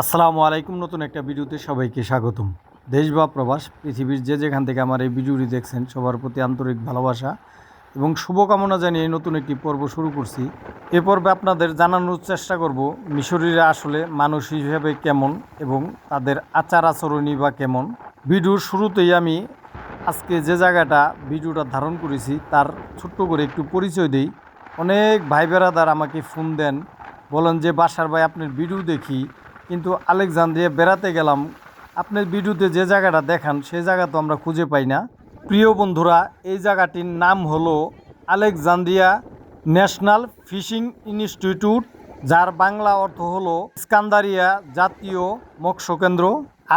আসসালামু আলাইকুম, নতুন একটা ভিডিওতে সবাইকে স্বাগতম। দেশ বা প্রবাস, পৃথিবীর যে যেখান থেকে আমার এই ভিডিওটি দেখছেন, সবার প্রতি আন্তরিক ভালোবাসা এবং শুভকামনা জানিয়ে নতুন একটি পর্ব শুরু করছি। এ পর্বে আপনাদের জানানোর চেষ্টা করব, মিশরীরা আসলে মানুষ হিসেবে কেমন এবং তাদের আচার আচরণই বা কেমন। ভিডিওর শুরুতেই আমি আজকে যে জায়গাটা ভিডিওটা ধারণ করেছি, তার ছোট্ট করে একটু পরিচয় দিই। অনেক ভাই বেড়াদার আমাকে ফোন দেন, বলেন যে, বাসার ভাই, আপনার ভিডিও দেখি। কিন্তু আলেকজান্দ্রিয়া বেড়াতে গেলাম। আপনার ভিডিওতে যে জায়গাটা দেখান সেই জায়গা তো আমরা খুঁজে পাই না। প্রিয় বন্ধুরা, এই জায়গাটির নাম হলো আলেকজান্দ্রিয়া ন্যাশনাল ফিশিং ইনস্টিটিউট, যার বাংলা অর্থ হলো স্কান্দারিয়া জাতীয় মৎস্য কেন্দ্র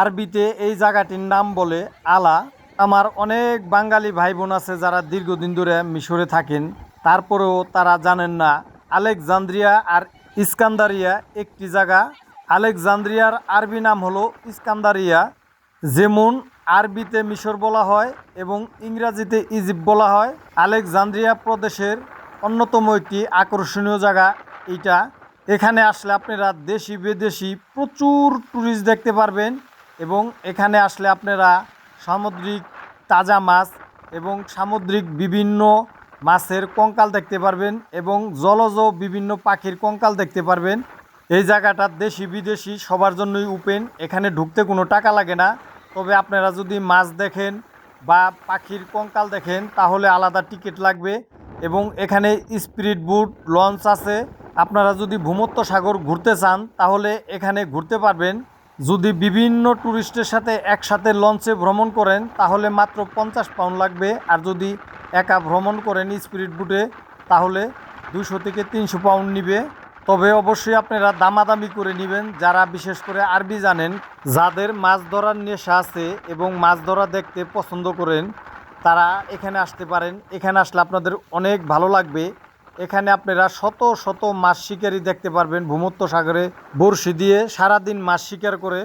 আরবিতে এই জায়গাটির নাম বলে আলা। আমার অনেক বাঙালি ভাই বোন আছে যারা দীর্ঘদিন ধরে মিশরে থাকেন। তারপরেও তারা জানেন না, আলেকজান্দ্রিয়া আর ইস্কান্দারিয়া একটি জায়গা। আলেকজান্দ্রিয়ার আরবি নাম হলো ইস্কান্দারিয়া, যেমন আরবিতে মিশর বলা হয় এবং ইংরাজিতে ইজিপ্ট বলা হয়। আলেকজান্দ্রিয়া প্রদেশের অন্যতম একটি আকর্ষণীয় জায়গা এইটা। এখানে আসলে আপনারা দেশি বিদেশি প্রচুর ট্যুরিস্ট দেখতে পারবেন এবং এখানে আসলে আপনারা সামুদ্রিক তাজা মাছ এবং সামুদ্রিক বিভিন্ন মাছের কঙ্কাল দেখতে পারবেন এবং জলজ বিভিন্ন পাখির কঙ্কাল দেখতে পারবেন। এই জায়গাটা দেশি বিদেশি সবার জন্যই ওপেন এখানে ঢুকতে কোনো টাকা লাগে না। তবে আপনারা যদি মাছ দেখেন বা পাখির কঙ্কাল দেখেন, তাহলে আলাদা টিকিট লাগবে এবং এখানে স্পিরিট বুট লঞ্চ আছে। আপনারা যদি ভূমত্ব সাগর ঘুরতে চান, তাহলে এখানে ঘুরতে পারবেন। যদি বিভিন্ন ট্যুরিস্টের সাথে একসাথে লঞ্চে ভ্রমণ করেন, তাহলে মাত্র পঞ্চাশ পাউন্ড লাগবে। আর যদি একা ভ্রমণ করেন স্পিরিট বুটে তাহলে দুশো থেকে তিনশো পাউন্ড নিবে। তবে অবশ্যই আপনারা দামাদামি করে নেবেন। যারা বিশেষ করে আরবি জানেন, যাদের মাছ ধরার নেশা আছে এবং মাছ ধরা দেখতে পছন্দ করেন, তারা এখানে আসতে পারেন। এখানে আসলে আপনাদের অনেক ভালো লাগবে। এখানে আপনারা শত শত মাছ শিকারি দেখতে পারবেন ভূমত্ব সাগরে। বড়শি দিয়ে সারাদিন মাছ শিকার করে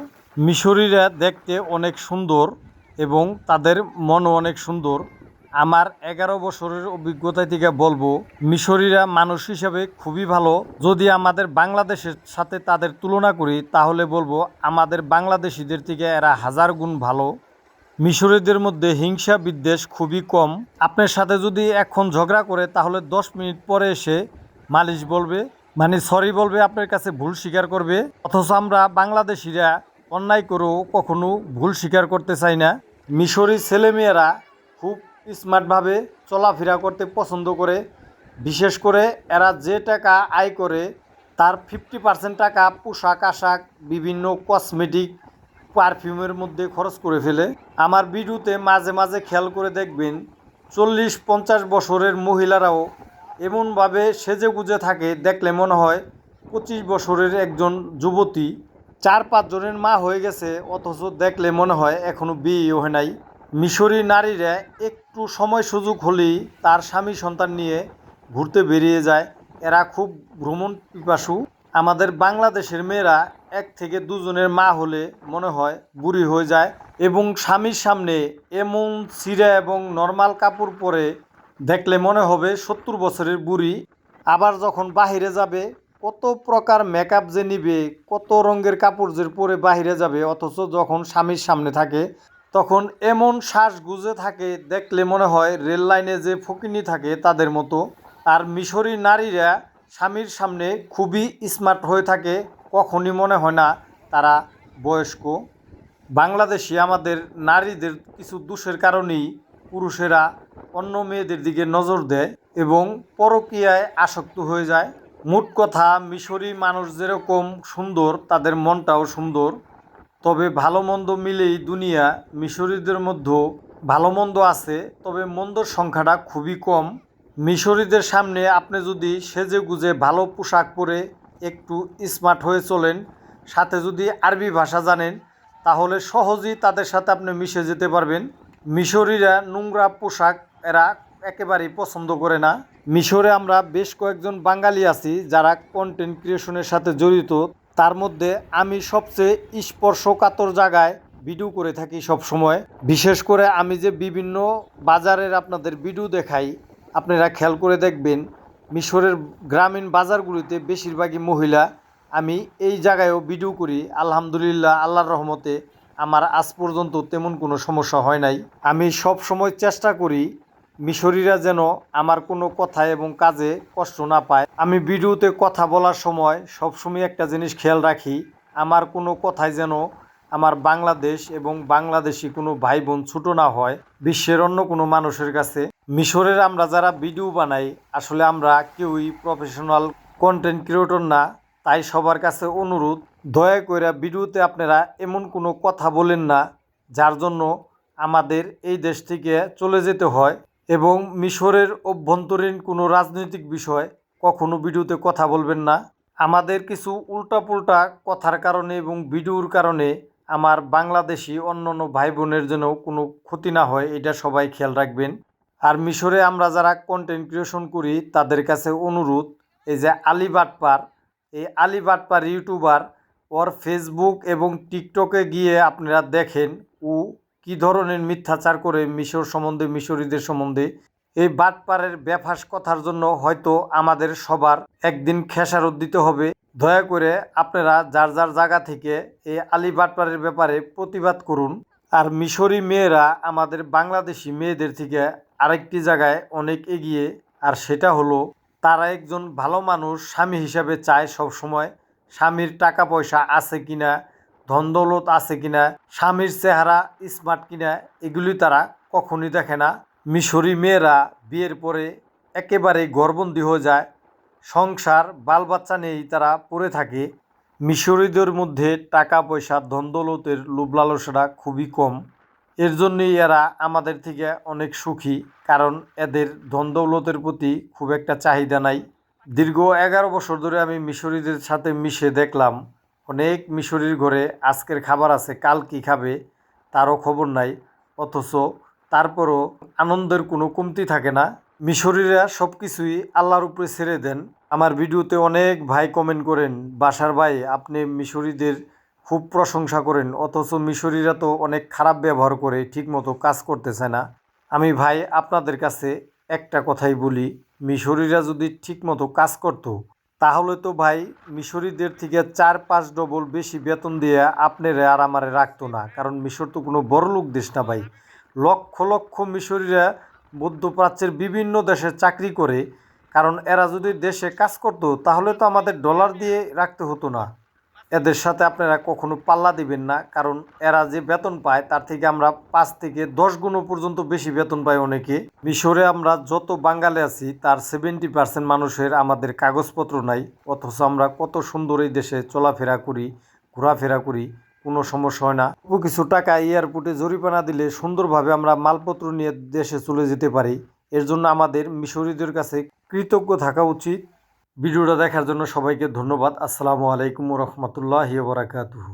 মিশরীরা দেখতে অনেক সুন্দর এবং তাদের মনও অনেক সুন্দর। আমার এগারো বছরের অভিজ্ঞতা থেকে বলব, মিশরীরা মানুষ হিসেবে খুবই ভালো। যদি আমাদের বাংলাদেশের সাথে তাদের তুলনা করি, তাহলে বলব আমাদের বাংলাদেশিদের থেকে এরা হাজার গুণ ভালো। মিশরীদের মধ্যে হিংসা বিদ্বেষ খুবই কম। আপনার সাথে যদি এখন ঝগড়া করে, তাহলে দশ মিনিট পরে এসে মালিশ বলবে মানে সরি বলবে, আপনার কাছে ভুল স্বীকার করবে। অথচ আমরা বাংলাদেশিরা অন্যায় করেও কখনো ভুল স্বীকার করতে চাই না। মিশরি ছেলেমেয়েরা খুব স্মার্টভাবে চলাফেরা করতে পছন্দ করে। বিশেষ করে এরা যে টাকা আয় করে, তার ফিফটি পার্সেন্ট টাকা পোশাক আশাক, বিভিন্ন কসমেটিক পারফিউমের মধ্যে খরচ করে ফেলে। আমার ভিডিওতে মাঝে মাঝে খেয়াল করে দেখবেন চল্লিশ পঞ্চাশ বছরের মহিলারাও এমনভাবে সেজে গুজে থাকে দেখলে মনে হয় পঁচিশ বছরের একজন যুবতী চার পাঁচজনের মা হয়ে গেছে, অথচ দেখলে মনে হয় এখনও বিয়েও হয় নাই। মিশরি নারীরা একটু সময় সুযোগ হলেই তার স্বামী সন্তান নিয়ে ঘুরতে বেরিয়ে যায়। এরা খুব ভ্রমণ পিপাসু। আমাদের বাংলাদেশের মেয়েরা এক থেকে দুজনের মা হলে মনে হয় বুড়ি হয়ে যায় এবং স্বামীর সামনে এমন সিরা এবং নর্মাল কাপড় পরে দেখলে মনে হবে সত্তর বছরের বুড়ি। আবার যখন বাহিরে যাবে, কত প্রকার মেকআপ যে নিবে, কত রঙের কাপড় যে পরে বাহিরে যাবে, অথচ যখন স্বামীর সামনে থাকে তখন এমন শ্বাস গুজে থাকে, দেখলে মনে হয় রেল লাইনে যে ফকিনি থাকে তাদের মতো। আর মিশরি নারীরা স্বামীর সামনে খুবই স্মার্ট হয়ে থাকে, কখনই মনে হয় না তারা বয়স্ক। বাংলাদেশি আমাদের নারীদের কিছু দোষের কারণেই পুরুষেরা অন্য মেয়েদের দিকে নজর দেয় এবং পরকীয়ায় আসক্ত হয়ে যায়। মোট কথা, মিশরি মানুষ যেরকম সুন্দর, তাদের মনটাও সুন্দর। তবে ভালো মন্দ মিলেই দুনিয়া মিশরীদের মধ্যেও ভালো মন্দ আছে, তবে মন্দর সংখ্যাটা খুবই কম। মিশরীদের সামনে আপনি যদি সেজে গুজে ভালো পোশাক পরে একটু স্মার্ট হয়ে চলেন, সাথে যদি আরবি ভাষা জানেন, তাহলে সহজেই তাদের সাথে আপনি মিশে যেতে পারবেন। মিশরীরা নোংরা পোশাক এরা একেবারেই পছন্দ করে না। মিশরে আমরা বেশ কয়েকজন বাঙালি আছি যারা কন্টেন্ট ক্রিয়েশনের সাথে জড়িত। তার মধ্যে আমি সবচেয়ে স্পর্শকাতর জায়গায় ভিডিও করে থাকি সব সময় বিশেষ করে আমি যে বিভিন্ন বাজারের আপনাদের ভিডিও দেখাই, আপনারা খেয়াল করে দেখবেন, মিশরের গ্রামীণ বাজারগুলিতে বেশিরভাগই মহিলা। আমি এই জায়গায়ও ভিডিও করি, আলহামদুলিল্লাহ, আল্লাহর রহমতে। আমার আজ পর্যন্ত তেমন কোনো সমস্যা হয় নাই। আমি সব সময় চেষ্টা করি মিশরীরা যেন আমার কোনো কথা এবং কাজে কষ্ট না পায়। আমি ভিডিওতে কথা বলার সময় সবসময় একটা জিনিস খেয়াল রাখি, আমার কোনো কথায় যেন আমার বাংলাদেশ এবং বাংলাদেশি কোনো ভাই বোন ছোটো না হয়, বিশ্বের অন্য কোনো মানুষের কাছে। মিশরের আমরা যারা ভিডিও বানাই, আসলে আমরা কেউই প্রফেশনাল কন্টেন্ট ক্রিয়েটর না, তাই সবার কাছে অনুরোধ, দয়া করে ভিডিওতে আপনারা এমন কোনো কথা বলেন না, যার জন্য আমাদের এই দেশ থেকে চলে যেতে হয়। এবং মিশরের অভ্যন্তরীণ কোনো রাজনৈতিক বিষয় কখনো ভিডিওতে কথা বলবেন না। আমাদের কিছু উল্টাপুল্টা কথার কারণে এবং ভিডিওর কারণে আমার বাংলাদেশি অন্যান্য ভাই বোনের জন্য কোনো ক্ষতি না হয়, এটা সবাই খেয়াল রাখবেন। আর মিশরে আমরা যারা কন্টেন্ট ক্রিয়েশন করি, তাদের কাছে অনুরোধ, এই যে আলী বাটপার, এই আলী বাটপার ইউটিউবার, ওর ফেসবুক এবং টিকটকে গিয়ে আপনারা দেখেন, ও কি ধরনের মিথ্যাচার করে মিশর সম্বন্ধে মিশরীদের সম্বন্ধে? এই বাটপারের ব্যাফাস কথার জন্য হয়তো আমাদের সবার একদিন খেসারত দিতে হবে। দয়া করে আপনারা যার যার জায়গা থেকে এই আলী বাটপারের ব্যাপারে প্রতিবাদ করুন। আর মিশরি মেয়েরা আমাদের বাংলাদেশি মেয়েদের থেকে আরেকটি জায়গায় অনেক এগিয়ে। আর সেটা হলো, তারা একজন ভালো মানুষ, স্বামী হিসাবে চায় সব সময় স্বামীর টাকা পয়সা আছে কিনা ধন দৌলত আছে কিনা, স্বামীর চেহারা স্মার্ট কিনা, এগুলি তারা কখনই দেখে না। মিশরি মেয়েরা বিয়ের পরে একেবারে গর্বন্দী হয়ে যায়। সংসার বাল বাচ্চা নিয়েই তারা পড়ে থাকে। মিশরীদের মধ্যে টাকা পয়সা ধন দৌলতের লোভ লালসাটা খুবই কম। এর জন্যই এরা আমাদের থেকে অনেক সুখী, কারণ এদের ধন দৌলতের প্রতি খুব একটা চাহিদা নাই। দীর্ঘ এগারো বছর ধরে আমি মিশরীদের সাথে মিশে দেখলাম। অনেক মিশরীর ঘরে আজকের খাবার আছে, কাল কি খাবে তারও খবর নাই। অথচ তারপরও আনন্দের কোনো কমতি থাকে না। মিশরীরা সব কিছুই আল্লাহর উপরে ছেড়ে দেন। আমার ভিডিওতে অনেক ভাই কমেন্ট করেন, বাসার ভাই, আপনি মিশরীদের খুব প্রশংসা করেন, অথচ মিশরীরা তো অনেক খারাপ ব্যবহার করে, ঠিকমতো কাজ করতেছে না। আমি, ভাই, আপনাদের কাছে একটা কথাই বলি, মিশরীরা যদি ঠিকমতো কাজ করতো তাহলে তো ভাই মিশরিদের থেকে চার পাঁচ ডবল বেশি বেতন দিয়ে আপনারা আর আমারে রাখতো না, কারণ মিশর তো কোনো বড়লোক দেশ না ভাই। লক্ষ লক্ষ মিশরিরা মধ্যপ্রাচ্যের বিভিন্ন দেশে চাকরি করে, কারণ এরা যদি দেশে কাজ করতো, তাহলে তো আমাদের ডলার দিয়ে রাখতে হতো না। এদের সাথে আপনারা কখনো পাল্লা দিবেন না, কারণ এরা যে বেতন পায় তার থেকে আমরা পাঁচ থেকে দশ গুণ পর্যন্ত বেশি বেতন পাই অনেকে। মিশরে আমরা যত বাঙালি আছি, তার সেভেন্টি পার্সেন্ট মানুষের আমাদের কাগজপত্র নাই, অথচ আমরা কত সুন্দর এই দেশে চলাফেরা করি, ঘোরাফেরা করি, কোনো সমস্যা হয় না। অল্প কিছু টাকা এয়ারপোর্টে জরিমানা দিলে সুন্দরভাবে আমরা মালপত্র নিয়ে দেশে চলে যেতে পারি। এর জন্য আমাদের মিশরীদের কাছে কৃতজ্ঞ থাকা উচিত। ভিডিওটা দেখার জন্য সবাইকে ধন্যবাদ। আসসালামু আলাইকুম রহমতুল্লাহ বারাকাতুহু।